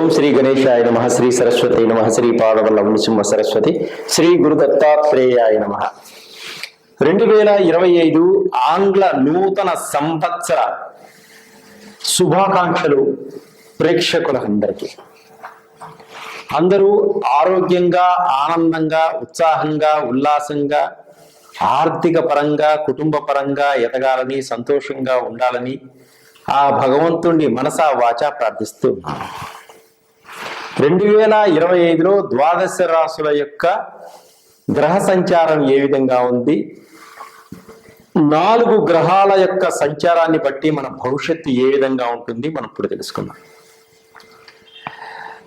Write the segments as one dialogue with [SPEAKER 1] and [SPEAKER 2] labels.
[SPEAKER 1] ఓం శ్రీ గణేశాయ నమ శ్రీ సరస్వతి నమ శ్రీ పాదవల్ల నృసింహ సరస్వతి శ్రీ గురు దత్తాత్రేయాయ నమ. రెండు వేల ఇరవై ఐదు ఆంగ్ల నూతన సంవత్సర శుభాకాంక్షలు ప్రేక్షకులందరికీ. అందరూ ఆరోగ్యంగా ఆనందంగా ఉత్సాహంగా ఉల్లాసంగా ఆర్థిక పరంగా కుటుంబ పరంగా ఎదగాలని సంతోషంగా ఉండాలని ఆ భగవంతుణ్ణి మనసా వాచా ప్రార్థిస్తూ ఉన్నాను రెండు వేల ఇరవై ఐదులో ద్వాదశ రాసుల యొక్క గ్రహ సంచారం ఏ విధంగా ఉంది? నాలుగు గ్రహాల యొక్క సంచారాన్ని బట్టి మన భవిష్యత్తు ఏ విధంగా ఉంటుంది? మనం ఇప్పుడు తెలుసుకుందాం.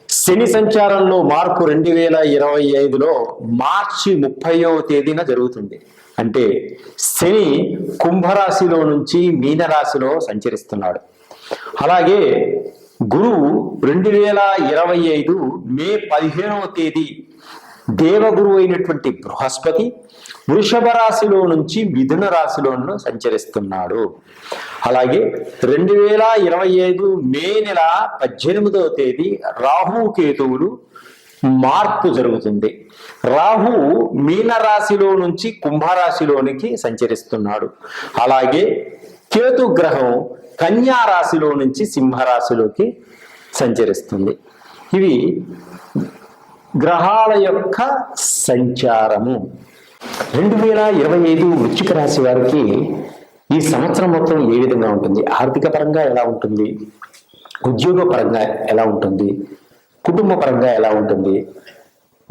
[SPEAKER 1] శని సంచారంలో మార్పు రెండు వేల ఇరవై ఐదులో మార్చి ముప్పైవ తేదీన జరుగుతుంది. అంటే శని కుంభరాశిలో నుంచి మీనరాశిలో సంచరిస్తున్నాడు. అలాగే గురువు రెండు వేల ఇరవై ఐదు మే పదిహేనవ తేదీ దేవగురు అయినటువంటి బృహస్పతి వృషభ రాశిలో నుంచి మిథున రాశిలో సంచరిస్తున్నాడు. అలాగే రెండు వేల ఇరవై ఐదు మే నెల పద్దెనిమిదవ తేదీ రాహు కేతువులు మార్పు జరుగుతుంది. రాహు మీన రాశిలో నుంచి కుంభరాశిలోనికి సంచరిస్తున్నాడు. అలాగే కేతు గ్రహం కన్యా రాశిలో నుంచి సింహరాశిలోకి సంచరిస్తుంది. ఇవి గ్రహాల యొక్క సంచారము. రెండు వేల ఇరవై ఐదు వృచ్చిక రాశి వారికి ఈ సంవత్సరం మొత్తం ఏ విధంగా ఉంటుంది? ఆర్థిక పరంగా ఎలా ఉంటుంది? ఉద్యోగ పరంగా ఎలా ఉంటుంది? కుటుంబ పరంగా ఎలా ఉంటుంది?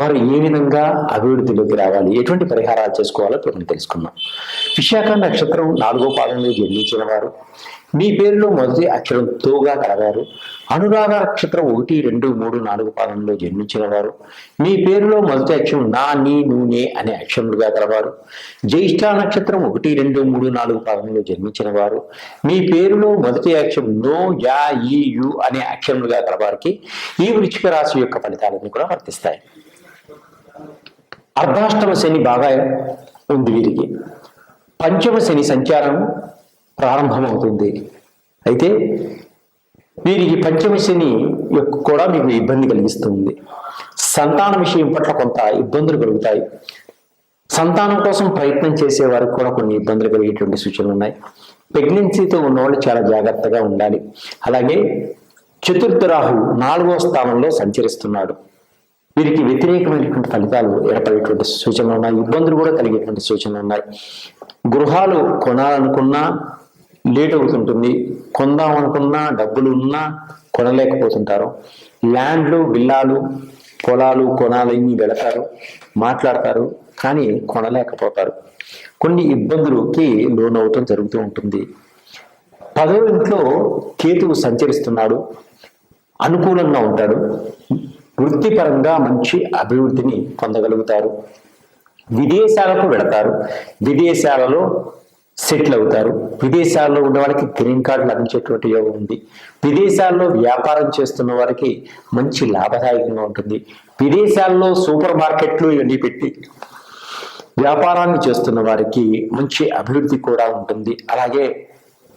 [SPEAKER 1] వారు ఏ విధంగా అభివృద్ధిలోకి రావాలి? ఎటువంటి పరిహారాలు చేసుకోవాలో ఇప్పుడు తెలుసుకుందాం. విశాఖ నక్షత్రం నాలుగో పాదంలో జన్మించిన వారు. మీ పేరులో మొదటి అక్షరం తోగా కలవారు. అనురాగ నక్షత్రం ఒకటి రెండు మూడు నాలుగు పాదంలో జన్మించిన వారు. మీ పేరులో మొదటి అక్షరం నా నీ నూనె అనే అక్షరములుగా కలవారు. జ్యేష్ఠ నక్షత్రం ఒకటి రెండు మూడు నాలుగు పాదంలో జన్మించిన వారు. మీ పేరులో మొదటి అక్షరం నో యా ఈ యు అనే అక్షరములుగా కలవారికి ఈ వృచ్చిక రాశి యొక్క ఫలితాలన్నీ కూడా వర్తిస్తాయి. అర్ధాష్టమ శని బాగా ఉంది వీరికి. పంచమ శని సంచారం ప్రారంభమవుతుంది. అయితే వీరికి పంచమ శని యొక్క కూడా మీకు ఇబ్బంది కలిగిస్తుంది. సంతాన విషయం పట్ల కొంత ఇబ్బందులు కలుగుతాయి. సంతానం కోసం ప్రయత్నం చేసే వారికి కూడా కొన్ని ఇబ్బందులు కలిగేటువంటి సూచనలు ఉన్నాయి. ప్రెగ్నెన్సీతో ఉన్నవాళ్ళు చాలా జాగ్రత్తగా ఉండాలి. అలాగే చతుర్థ రాహు నాలుగో స్థానంలో సంచరిస్తున్నాడు. వీరికి వ్యతిరేకమైనటువంటి ఫలితాలు ఏర్పడేటువంటి సూచనలు ఉన్నాయి. ఇబ్బందులు కూడా కలిగేటువంటి సూచనలు ఉన్నాయి. గృహాలు కొనాలనుకున్నా లేట్ అవుతుంటుంది. కొందాం అనుకున్నా డబ్బులు ఉన్నా కొనలేకపోతుంటారు. ల్యాండ్లు విల్లాలు పొలాలు కొనాలని వెళతారు మాట్లాడతారు కానీ కొనలేకపోతారు. కొన్ని ఇబ్బందులకి లోనవటం జరుగుతూ ఉంటుంది. పదో ఇంట్లో కేతువు సంచరిస్తున్నాడు. అనుకూలంగా ఉంటాడు. వృత్తిపరంగా మంచి అభివృద్ధిని పొందగలుగుతారు విదేశాలకు వెళతారు. విదేశాలలో సెటిల్ అవుతారు. విదేశాల్లో ఉన్న వాళ్ళకి గ్రీన్ కార్డు లభించేటువంటి యోగం ఉంది. విదేశాల్లో వ్యాపారం చేస్తున్న వారికి మంచి లాభదాయకంగా ఉంటుంది. విదేశాల్లో సూపర్ మార్కెట్లు ఇవన్నీ పెట్టి వ్యాపారాన్ని చేస్తున్న వారికి మంచి అభివృద్ధి కూడా ఉంటుంది. అలాగే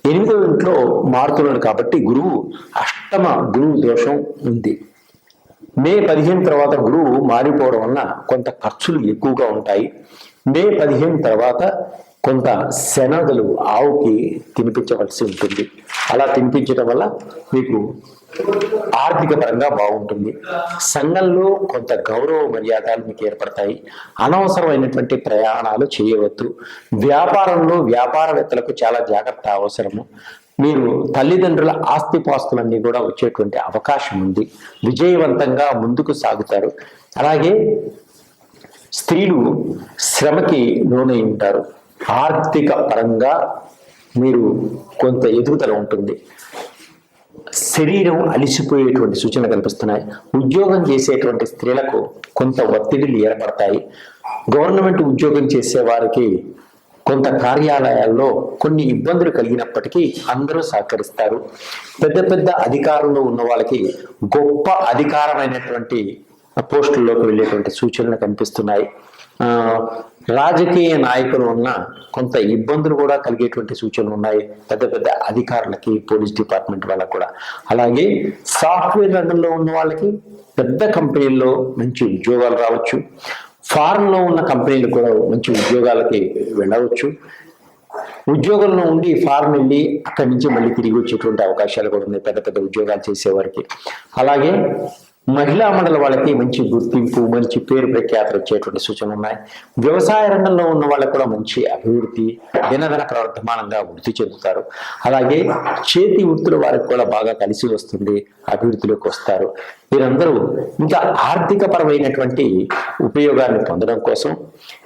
[SPEAKER 1] ఎనిమిదవ ఇంట్లో మారుతున్నాడు కాబట్టి గురువు అష్టమ గురువు దోషం ఉంది. మే పదిహేను తర్వాత గురువు మారిపోవడం వలన కొంత ఖర్చులు ఎక్కువగా ఉంటాయి. మే పదిహేను తర్వాత కొంత శనగలు ఆవుకి తినిపించవలసి ఉంటుంది. అలా తినిపించడం వల్ల మీకు ఆర్థిక పరంగా బాగుంటుంది. సంఘంలో కొంత గౌరవ మర్యాదలు మీకు ఏర్పడతాయి. అనవసరమైనటువంటి ప్రయాణాలు చేయవద్దు. వ్యాపారంలో వ్యాపారవేత్తలకు చాలా జాగ్రత్త అవసరము. మీరు తల్లిదండ్రుల ఆస్తిపాస్తులన్నీ కూడా వచ్చేటువంటి అవకాశం ఉంది. విజయవంతంగా ముందుకు సాగుతారు. అలాగే స్త్రీలు శ్రమకి లోనై ఉంటారు. ఆర్థిక పరంగా మీరు కొంత ఎదుగుదల ఉంటుంది. శరీరం అలిసిపోయేటువంటి సూచనలు కనిపిస్తున్నాయి. ఉద్యోగం చేసేటువంటి స్త్రీలకు కొంత ఒత్తిడిలు ఏర్పడతాయి. గవర్నమెంట్ ఉద్యోగం చేసే వారికి కొంత కార్యాలయాల్లో కొన్ని ఇబ్బందులు కలిగినప్పటికీ అందరూ సహకరిస్తారు. పెద్ద పెద్ద అధికారంలో ఉన్న వాళ్ళకి గొప్ప అధికారమైనటువంటి పోస్టుల్లోకి వెళ్ళేటువంటి సూచనలు కనిపిస్తున్నాయి. రాజకీయ నాయకులు ఉన్న కొంత ఇబ్బందులు కూడా కలిగేటువంటి సూచనలు ఉన్నాయి. పెద్ద పెద్ద అధికారులకి పోలీస్ డిపార్ట్మెంట్ వాళ్ళకు కూడా. అలాగే సాఫ్ట్వేర్ రంగంలో ఉన్న వాళ్ళకి పెద్ద కంపెనీల్లో మంచి ఉద్యోగాలు రావచ్చు. ఫారెన్లో ఉన్న కంపెనీలు కూడా మంచి ఉద్యోగాలకి వెళ్ళవచ్చు. ఉద్యోగంలో ఉండి ఫారెన్ వెళ్ళి అక్కడి నుంచి మళ్ళీ తిరిగి వచ్చేటువంటి అవకాశాలు కూడా ఉన్నాయి పెద్ద పెద్ద ఉద్యోగాలు చేసేవారికి. అలాగే మహిళా మండలి వాళ్ళకి మంచి గుర్తింపు మంచి పేరు ప్రఖ్యాతులు వచ్చేటువంటి సూచనలు ఉన్నాయి. వ్యవసాయ రంగంలో ఉన్న వాళ్ళకి కూడా మంచి అభివృద్ధి దినదిన ప్రవర్తమానంగా వృద్ధి చెందుతారు. అలాగే చేతి వృత్తుల వారికి కూడా బాగా కలిసి వస్తుంది అభివృద్ధిలోకి వస్తారు. వీరందరూ ఇంకా ఆర్థిక పరమైనటువంటి ఉపయోగాన్ని పొందడం కోసం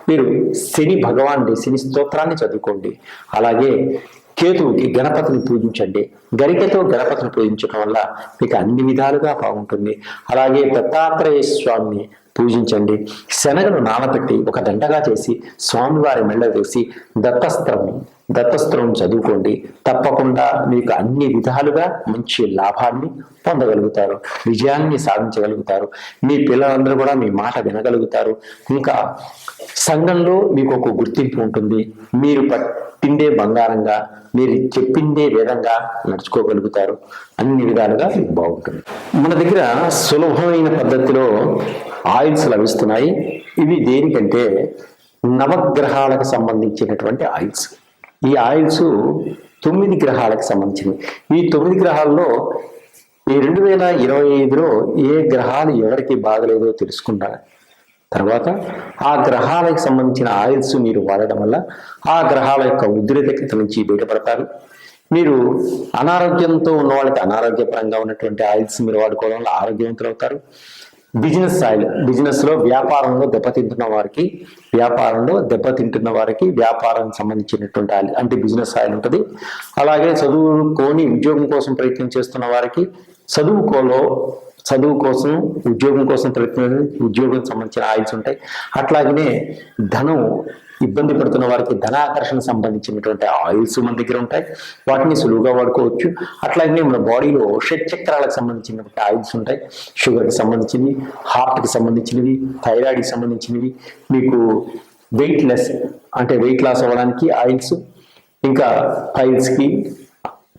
[SPEAKER 1] మీరు శని భగవానుడి శని స్తోత్రాన్ని చదువుకోండి. అలాగే కేతువుకి గణపతిని పూజించండి. గరికతో గణపతిని పూజించడం వల్ల మీకు అన్ని విధాలుగా బాగుంటుంది. అలాగే దత్తాత్రేయ స్వామిని పూజించండి. శనగను నానబెట్టి ఒక దండగా చేసి స్వామివారి మెళ్ళ వేసి దత్తస్త్రం దత్తస్త్రం చదువుకోండి. తప్పకుండా మీకు అన్ని విధాలుగా మంచి లాభాన్ని పొందగలుగుతారు. విజయాన్ని సాధించగలుగుతారు. మీ పిల్లలందరూ కూడా మీ మాట వినగలుగుతారు. ఇంకా సంఘంలో మీకు ఒక గుర్తింపు ఉంటుంది. మీరు పట్టిందే బంగారంగా మీరు చెప్పిందే విధంగా నడుచుకోగలుగుతారు. అన్ని విధాలుగా మీకు బాగుంటుంది. మన దగ్గర సులభమైన పద్ధతిలో ఆయిల్స్ లభిస్తున్నాయి. ఇవి దేనికంటే నవగ్రహాలకు సంబంధించినటువంటి ఆయిల్స్. ఈ ఆయిల్స్ తొమ్మిది గ్రహాలకు సంబంధించినవి. ఈ తొమ్మిది గ్రహాల్లో ఈ రెండు వేల ఇరవై ఐదులో ఏ గ్రహాలు ఎవరికి బాగలేదో తెలుసుకుంటారు? తర్వాత ఆ గ్రహాలకు సంబంధించిన ఆయిల్స్ మీరు వాడడం వల్ల ఆ గ్రహాల యొక్క ఉద్రిక్తత నుంచి బయటపడతారు. మీరు అనారోగ్యంతో ఉన్న వాళ్ళకి అనారోగ్యపరంగా ఉన్నటువంటి ఆయిల్స్ మీరు వాడుకోవడం వల్ల ఆరోగ్యవంతులు అవుతారు. బిజినెస్ ఆయిల్ బిజినెస్లో వ్యాపారంలో దెబ్బతింటున్న వారికి వ్యాపారంలో దెబ్బతింటున్న వారికి వ్యాపారం సంబంధించినటువంటి ఆయిల్ అంటే బిజినెస్ ఆయిల్ ఉంటుంది. అలాగే చదువుకొని ఉద్యోగం కోసం ప్రయత్నం చేస్తున్న వారికి చదువుకోలో చదువు కోసం ఉద్యోగం కోసం ప్రయత్నం ఉద్యోగం సంబంధించిన ఆయిల్స్ ఉంటాయి. అట్లాగనే ధనం ఇబ్బంది పడుతున్న వారికి ధనాకర్షణ సంబంధించినటువంటి ఆయిల్స్ మన దగ్గర ఉంటాయి. వాటిని సులువుగా వాడుకోవచ్చు. అట్లాగనే మన బాడీలో షట్ చక్రాలకు సంబంధించినటువంటి ఆయిల్స్ ఉంటాయి. షుగర్కి సంబంధించినవి హార్ట్కి సంబంధించినవి థైరాయిడ్కి సంబంధించినవి మీకు వెయిట్ లెస్ అంటే వెయిట్ లాస్ అవ్వడానికి ఆయిల్స్ ఇంకా ఫైల్స్కి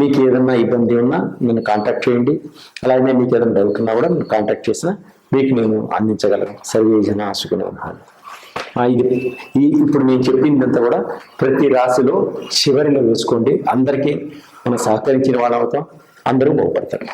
[SPEAKER 1] మీకు ఏదన్నా ఇబ్బంది ఉన్నా నన్ను కాంటాక్ట్ చేయండి. అలాగే మీకు ఏదైనా డౌట్ ఉన్నా కూడా నేను కాంటాక్ట్ చేసినా మీకు నేను అందించగలను. సర్వేజన ఆశకుని ఉన్నాను ఇది ఈ ఇప్పుడు నేను చెప్పిందంతా కూడా ప్రతి రాశిలో చివరిలో వేసుకోండి. అందరికీ మనం సహకరించిన వాళ్ళు అవుతాం. అందరూ బాగుపడతారు.